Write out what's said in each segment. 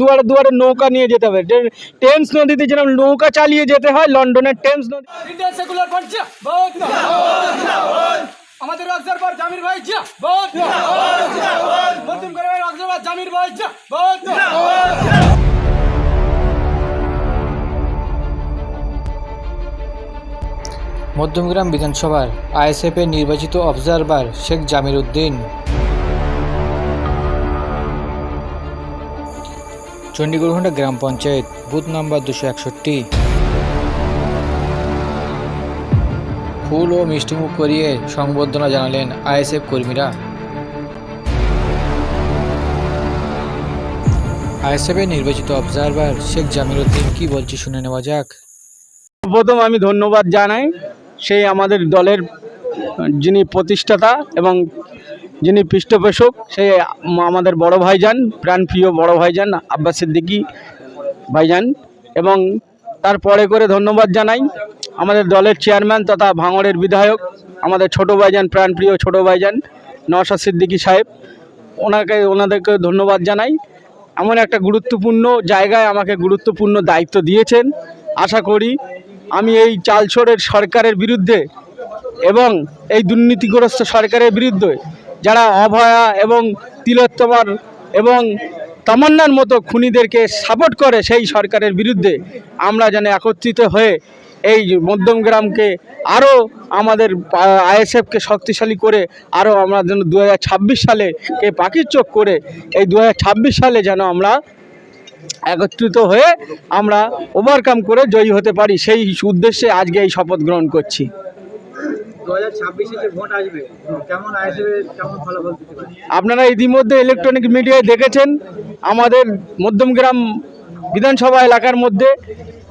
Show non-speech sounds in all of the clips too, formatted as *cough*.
দুয়ারে দুয়ারে নৌকা নিয়ে যেতে হবে। টেমস নদীতে যেরকম নৌকা চালিয়ে যেতে হয় লন্ডনের টেমস নদী আমাদের অবজারভার জামির ভাই জিয়া বহুত মধ্যম করে জামির ভাই জিয়া বহুত মধ্যমগ্রাম বিধানসভার আইএসএফের নির্বাচিত অবজারভার শেখ জামির উদ্দিন। চণ্ডীগড়ঘণ্টা গ্রাম পঞ্চায়েত, বুথ নাম্বার দুশো একষট্টি। ফুল ও মিষ্টিমুখ করিয়ে সংবর্ধনা জানালেন আইএসএফ কর্মীরা। আইএসএফের নির্বাচিত অবজারভার শেখ জামির উদ্দিন, কি বলছে শুনে নেওয়া যাক। প্রথম আমি ধন্যবাদ জানাই সেই আমাদের দলের যিনি প্রতিষ্ঠাতা এবং যিনি পৃষ্ঠপোষক আম- আমাদের বড় ভাইজান, প্রাণপ্রিয় বড় ভাইজান আব্বাস সিদ্দিকি ভাইজান। এবং তারপরে করে ধন্যবাদ জানাই আমাদের দলের চেয়ারম্যান তথা ভাঙড়ের বিধায়ক, আমাদের ছোট ভাইজান, প্রাণপ্রিয় ছোট ভাইজান নওশাদ সিদ্দিকী সাহেব। ওনাকে, ওনাদেরকে ধন্যবাদ জানাই। এমন একটা গুরুত্বপূর্ণ জায়গায় আমাকে গুরুত্বপূর্ণ দায়িত্ব দিয়েছেন। আশা করি আমি এই চালছড়ের সরকারের বিরুদ্ধে এবং এই দুর্নীতিগ্রস্ত সরকারের বিরুদ্ধে যারা অভয়া এবং তিলোত্তমার এবং তামান্নার মতো খুনিদেরকে সাপোর্ট করে সেই সরকারের বিরুদ্ধে আমরা যেন একত্রিত হয়ে এই মধ্যমগ্রামকে আরও আমাদের আইএসএফকে শক্তিশালী করে আরও আমরা যেন দু হাজার ছাব্বিশ সালে কে পাখির চোখ করে এই দু হাজার ছাব্বিশ সালে যেন আমরা একত্রিত হয়ে আমরা ওভারকাম করে জয়ী হতে পারি। সেই উদ্দেশ্যে আজকে এই শপথ গ্রহণ করছি। আপনারা ইতিমধ্যে ইলেকট্রনিক মিডিয়ায় দেখেছেন, আমাদের মধ্যমগ্রাম বিধানসভা এলাকার মধ্যে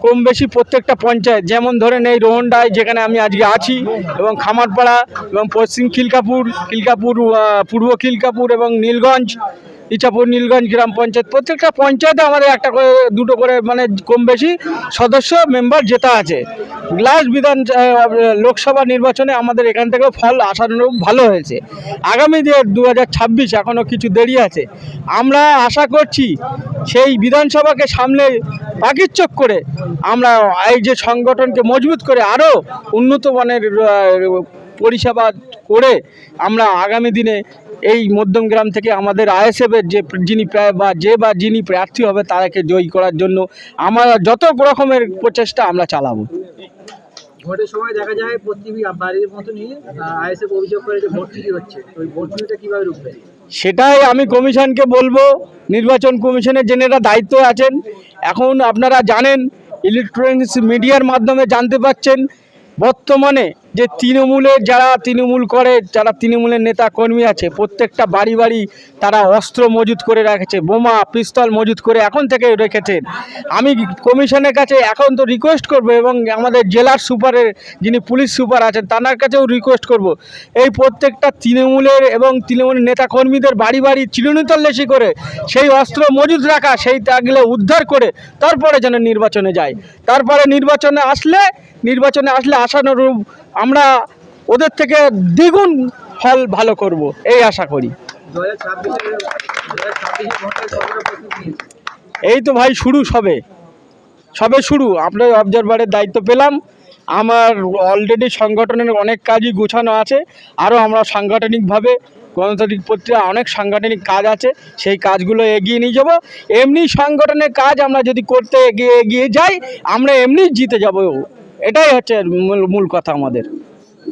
কম বেশি প্রত্যেকটা পঞ্চায়েত, যেমন ধরেন এই রোহনডায় যেখানে আমি আজকে আছি, এবং খামারপাড়া, এবং পশ্চিম খিলকাপুর খিলকাপুর পূর্ব খিলকাপুর এবং নীলগঞ্জ ইচাপুর নীলগঞ্জ গ্রাম পঞ্চায়েত। প্রত্যেকটা পঞ্চায়েতে আমাদের একটা করে, দুটো করে মানে কম বেশি সদস্য, মেম্বার জেতা আছে। লাস্ট বিধান লোকসভা নির্বাচনে আমাদের এখান থেকে ফল আশানুরূপ ভালো হয়েছে। আগামী যে দু হাজার ছাব্বিশ এখনও কিছু দেরি আছে। আমরা আশা করছি সেই বিধানসভাকে সামনে পাকির চোখ করে আমরা এই যে সংগঠনকে মজবুত করে আরও উন্নত মানের পরিষেবা করে আমরা আগামী দিনে এই মধ্যমগ্রাম থেকে আমাদের আইএসএফের যে যিনি বা যে বা যিনি প্রার্থী হবে তাকে জয়ী করার জন্য আমরা যত রকমের প্রচেষ্টা আমরা চালাবো। ভোটের সময় দেখা যায় প্রতিটি বাড়ির মতনই আইএসএফ অভিযোগ করে যে ভোট চুরি হচ্ছে। ওই ভোট চুরিটা কীভাবে রুখবে সেটাই আমি কমিশনকে বলব নির্বাচন কমিশনের জেনেরা দায়িত্ব আছেন এখন আপনারা জানেন ইলেকট্রনিক্স মিডিয়ার মাধ্যমে জানতে পাচ্ছেন বর্তমানে যে তৃণমূলের যারা তৃণমূল করে, যারা তৃণমূলের নেতা কর্মী আছে, প্রত্যেকটা বাড়ি বাড়ি তারা অস্ত্র মজুত করে রেখেছে, বোমা, পিস্তল মজুত করে এখন থেকে রেখেছেন আমি কমিশনের কাছে এখন তো রিকোয়েস্ট করব এবং আমাদের জেলার সুপারের যিনি পুলিশ সুপার আছেন, তার কাছেও রিকোয়েস্ট করব। এই প্রত্যেকটা তৃণমূলের এবং তৃণমূলের নেতা কর্মীদের বাড়ি বাড়ি চিরুনিতল্লাশি করে, সেই অস্ত্র মজুত রাখা, সেই তাগলে উদ্ধার করে তারপরে যেন নির্বাচনে যায়। তারপরে নির্বাচনে আসলে নির্বাচনে আসলে আশানুরূপ আমরা ওদের থেকে দ্বিগুণ ফল ভালো করব, এই আশা করি। এই তো ভাই শুরু সবে। সবে শুরু আপনার অবজারভারের দায়িত্ব পেলাম। আমার অলরেডি সংগঠনের অনেক কাজই গুছানো আছে। আরও আমরা সাংগঠনিকভাবে গণতান্ত্রিক পত্রিকা অনেক সাংগঠনিক কাজ আছে, সেই কাজগুলো এগিয়ে নিয়ে যাব। এমনি সংগঠনের কাজ আমরা যদি করতে এগিয়ে এগিয়ে যাই, আমরা এমনি জিতে যাব। এটাই হচ্ছে মূল কথা আমাদের।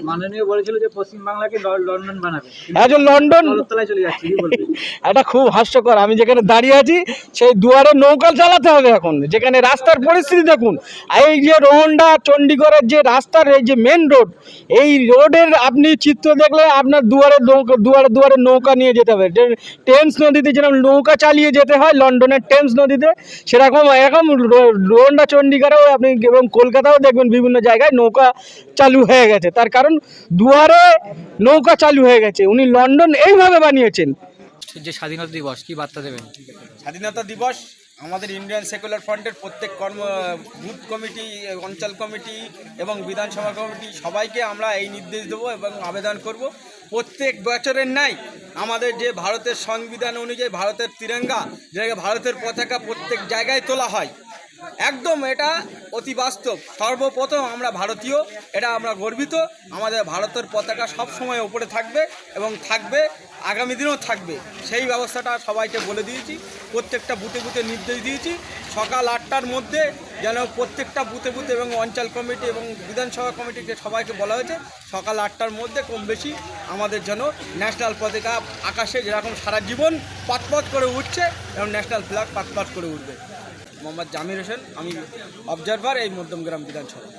মাননীয় বলেছিল যে পশ্চিমবাংলাকে লন্ডন বানাবে। একজন লন্ডন তলায় চলে যাচ্ছে *laughs* এটা খুব হাস্যকর। আমি যেখানে দাঁড়িয়ে আছি সেই দুয়ারে নৌকা চালাতে হবে এখন। যেখানে রাস্তার পরিস্থিতি দেখুন এই যে রোহন্ডা চণ্ডীগড়ের যে রাস্তার এই যে মেন রোড এই রোডের আপনি চিত্র দেখলে আপনার দুয়ারে নৌকা দুয়ারে দুয়ারে নৌকা নিয়ে যেতে হবে। টেমস নদীতে যেরকম নৌকা চালিয়ে যেতে হয় লন্ডনের টেমস নদীতে সেরকম এরকম রোহন্ডা চণ্ডীগড়েও আপনি এবং কলকাতাও দেখবেন বিভিন্ন জায়গায় নৌকা চালু হয়ে গেছে। তার কারণ দুয়ারে নৌকা চালু হয়ে গেছে। উনি লন্ডন এইভাবে বানিয়েছেন। যে স্বাধীনতা দিবস কি বার্তা দেবেন? স্বাধীনতা দিবস আমাদের ইন্ডিয়ান সেকুলার ফ্রন্টের প্রত্যেক কর্ম বুথ কমিটি অঞ্চল কমিটি এবং বিধানসভা কমিটি সবাইকে আমরা এই নির্দেশ দেবো এবং আবেদন করব। প্রত্যেক বছরের নাই আমাদের যে ভারতের সংবিধান অনুযায়ী ভারতের তিরঙ্গা যেটাকে ভারতের পতাকা প্রত্যেক জায়গায় তোলা হয় একদম এটা অতি বাস্তব। সর্বপ্রথম আমরা ভারতীয়, এটা আমরা গর্বিত। আমাদের ভারতের পতাকা সবসময় ওপরে থাকবে এবং থাকবে। আগামী দিনেও থাকবে। সেই ব্যবস্থাটা সবাইকে বলে দিয়েছি। প্রত্যেকটা বুথে বুথে নির্দেশ দিয়েছি। সকাল আটটার মধ্যে যেন প্রত্যেকটা বুথে বুথে এবং অঞ্চল কমিটি এবং বিধানসভা কমিটিকে সবাইকে বলা হয়েছে, সকাল আটটার মধ্যে কম বেশি আমাদের যেন ন্যাশনাল পতাকা আকাশে যেরকম সারা জীবন পাতপাত করে উঠছে এবং ন্যাশনাল ফ্ল্যাগ পাতপাত করে উঠবে। মোহাম্মদ জামির হোসেন, আমি অবজারভার, এই মধ্যমগ্রাম বিধানসভা।